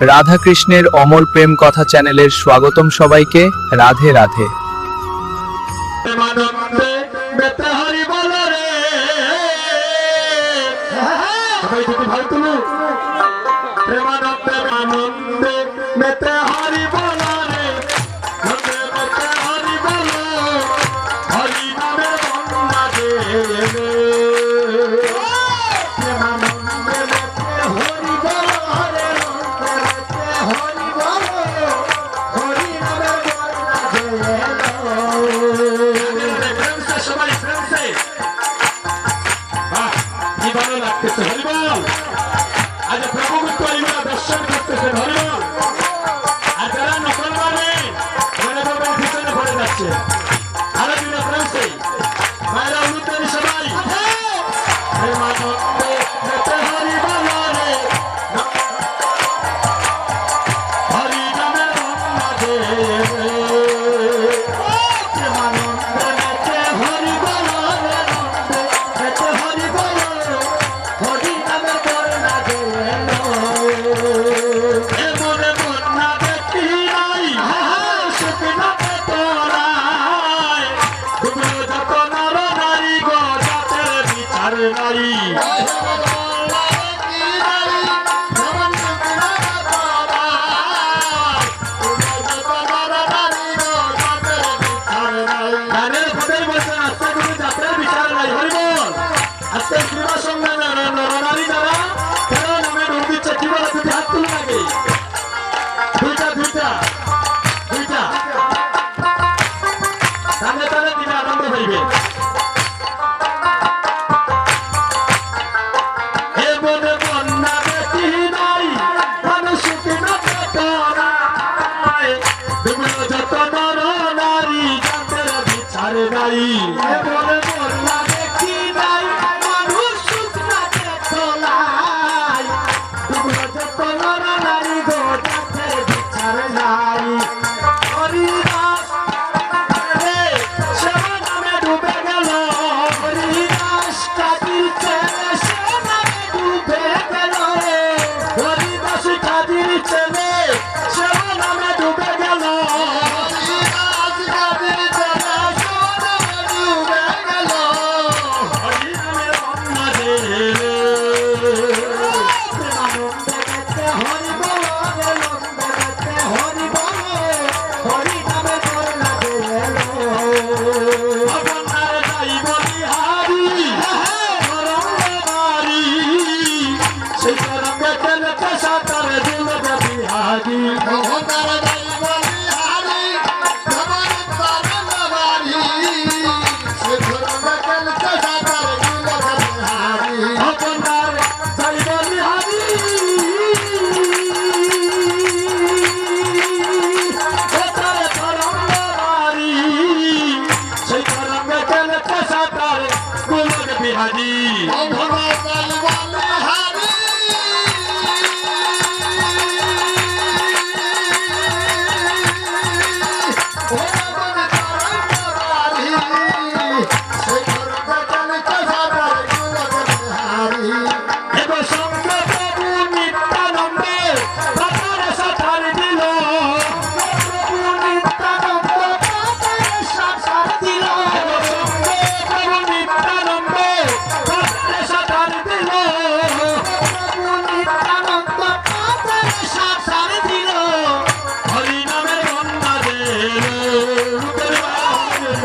রাধাকৃষ্ণের অমর প্রেম কথা চ্যানেলের স্বাগতম সবাইকে রাধে রাধে। প্রেমানন্দে মেতে 됐다. 하지마. 아직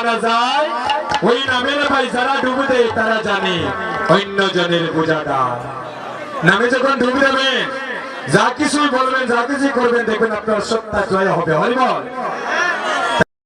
জানা যায়, ওই নামের ভাই যারা ডুবে দেয় তারা জানে। অন্য জনের বোঝা দাও। নামে যখন ডুবে দেবেন যা কিছুই বলবেন, যা কিছুই করবেন, দেখবেন আপনার সত্তা জয় হবে। হরি বল